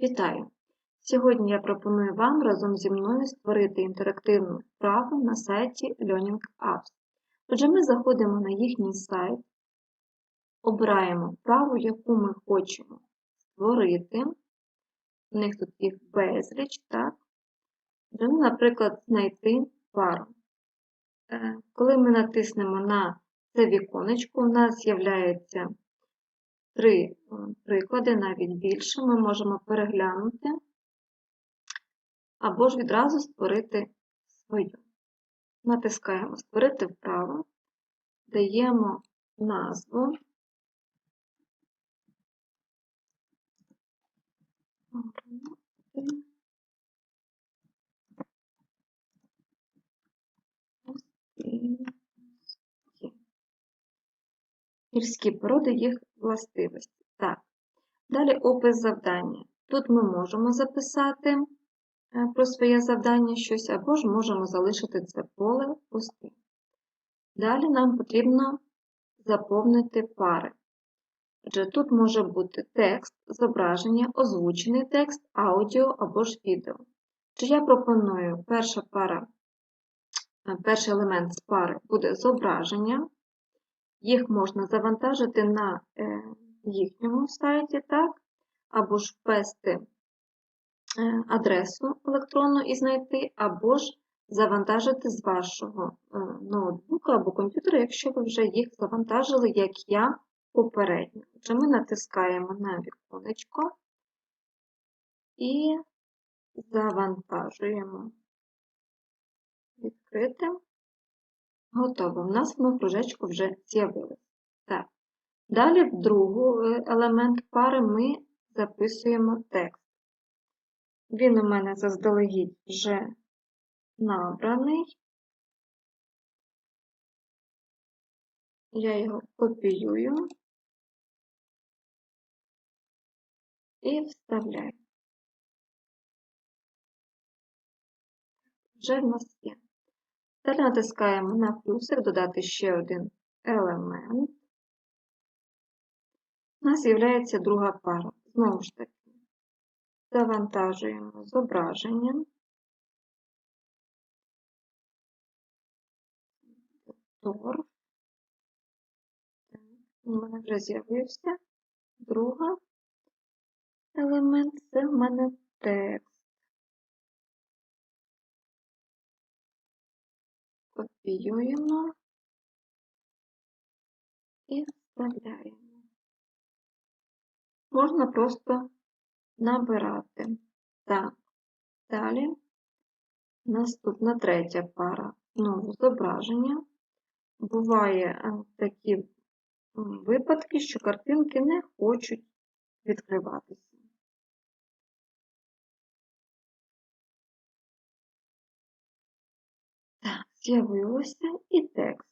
Вітаю! Сьогодні я пропоную вам разом зі мною створити інтерактивну вправу на сайті Learning Apps. Отже, ми заходимо на їхній сайт, обираємо вправу, яку ми хочемо створити. У них тут їх безліч, так? Отже, ну, наприклад, знайти пару. Е, Коли ми натиснемо на це віконечко, у нас з'являється три е, приклади, навіть більше, ми можемо переглянути або ж відразу створити свою. Натискаємо Створити вправо, даємо назву. Гірські породи, їх властивості. Так. Далі опис завдання. Тут ми можемо записати е, про своє завдання щось, або ж можемо залишити це поле пустим. Далі нам потрібно заповнити пари. Отже, тут може бути текст, зображення, озвучений текст, аудіо або ж відео. Чи я пропоную перша пара, е, перший елемент з пари буде зображення. Їх можна завантажити на е, їхньому сайті, так? або ж ввести е, адресу електронну і знайти, або ж завантажити з вашого е, ноутбука або комп'ютера, якщо ви вже їх завантажили, як я попередньо. Отже, ми натискаємо на віконечко і завантажуємо відкритим. Готово. У нас воно кружечку вже з'явилось. Так. Далі в другий елемент пари ми записуємо текст. Він у мене заздалегідь вже набраний. Я його копіюю і вставляю. Вже в нас є. Далі натискаємо на плюсик, додати ще один елемент. У нас з'являється друга пара. Знову ж таки, завантажуємо зображення. Торф. У мене вже з'явився. Друга елемент це в мене текст. Копіюємо і вставляємо можна просто набирати. Так, далі наступна третя пара. Знову зображення. Буває е, такі випадки, що картинки не хочуть відкриватися. З'явилося і текст.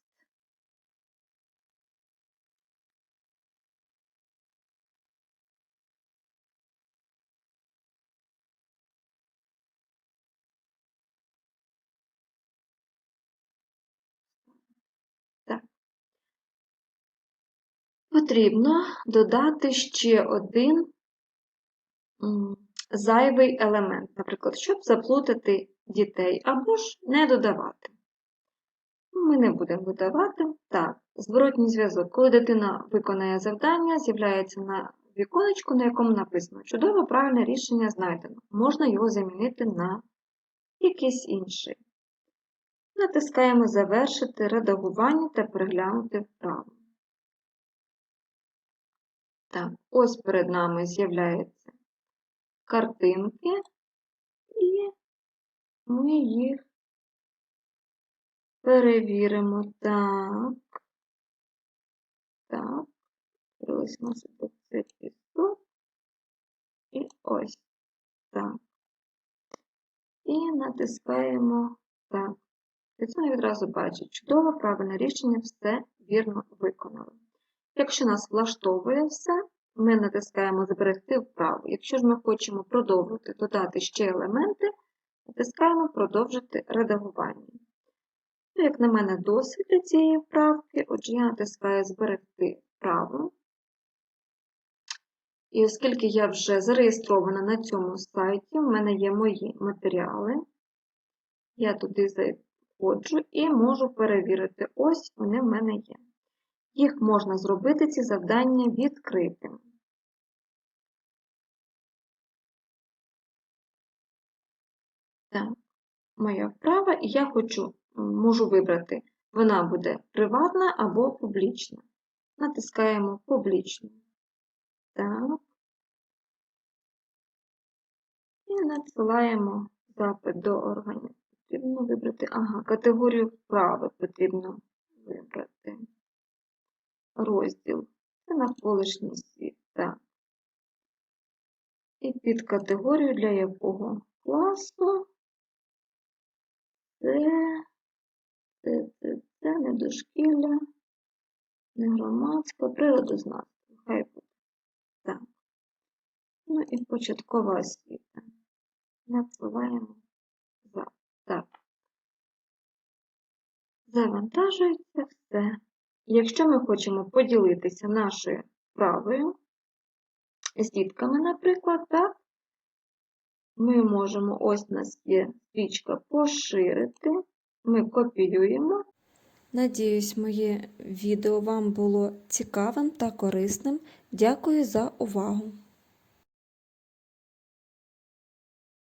Потрібно додати ще один зайвий елемент, наприклад, щоб заплутати дітей, або ж не додавати. Ми не будемо додавати. Так, зворотній зв'язок. Коли дитина виконає завдання, з'являється на віконечку, на якому написано Чудове правильне рішення знайдено. Можна його замінити на якийсь інший. Натискаємо Завершити редагування та переглянути вправу. Так, ось перед нами з'являються картинки, і ми їх перевіримо. Так, так, ось нас це пісток. І ось так. І натискаємо так. Дитина відразу бачить, чудово, правильне рішення, все вірно виконали. Якщо нас влаштовує все, ми натискаємо Зберегти вправу. Якщо ж ми хочемо продовжити, додати ще елементи, натискаємо Продовжити редагування. Як на мене, досить цієї вправки, отже, я натискаю Зберегти вправу. І оскільки я вже зареєстрована на цьому сайті, в мене є мої матеріали, я туди заходжу і можу перевірити. Ось вони в мене є. Їх можна зробити, ці завдання, відкритими. Так, моя вправа, і я хочу, можу вибрати, вона буде приватна або публічна. Натискаємо публічну. Так. І надсилаємо запит до органів. Потрібно вибрати, ага, категорію вправи потрібно вибрати. Розділ. Це навколишній світ. Так. І під категорію для якого класу це, дошкілля, не громадська, природознавство. Хай буде. Так. Ну і початкова освіта. Надсилаємо за. Так. Завантажується все. Якщо ми хочемо поділитися нашою вправою з дітками, наприклад, так, ми можемо, ось у нас є стрічка поширити, ми копіюємо. Надіюсь, моє відео вам було цікавим та корисним. Дякую за увагу!